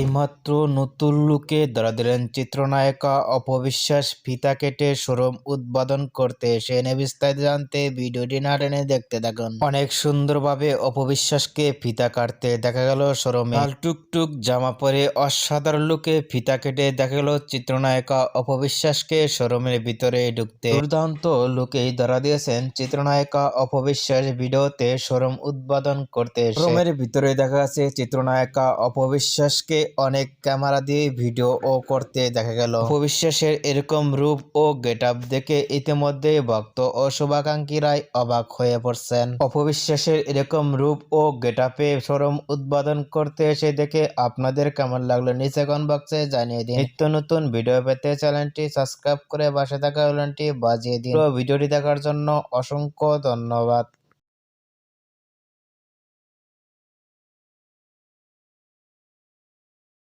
এইমাত্র নতুন লুকে ধরা দিলেন চিত্রনায়িকা অপবিশ্বাস ফিতা কেটে শোরুম উদ্বোধন করতে এসে এনে বিস্তারিত জানতে ভিডিওটি না টেনে দেখতে থাকুন। অনেক সুন্দরভাবে অপবিশ্বাসকে ফিতা কাটতে দেখা গেল শোরুমে। টুকটুক জামা পরে অসাধারণ লুকে ফিতা কেটে দেখা গেল চিত্রনায়িকা অপবিশ্বাসকে শোরুমের ভিতরে ঢুকতে। দুর্দান্ত লুকেই ধরা দিয়েছেন চিত্রনায়িকা অপবিশ্বাস ভিডিওতে শোরুম উদ্বোধন করতে শোরুমের ভিতরে দেখা যাচ্ছে চিত্রনায়িকা অপবিশ্বাসকে অনেক ক্যামেরা দিয়ে ভিডিও ও করতে দেখা গেল। অপবিশ্বাসের এরকম রূপ ও গেট আপ দেখে ইতিমধ্যে ভক্ত ও শুভাকাঙ্ক্ষীরাই অবাক হয়ে পড়ছেন। অপবিশ্বাসের এরকম রূপ ও গেট আপে শোরুম উদ্বোধন করতে এসে দেখে আপনাদের কেমন লাগল নিচে কমেন্ট বক্সে জানিয়ে দিন। নিত্য নতুন ভিডিও পেতে চ্যানেলটি সাবস্ক্রাইব করে পাশে থাকা বেলটি বাজিয়ে দিন। ভিডিওটি দেখার জন্য অসংখ্য ধন্যবাদ।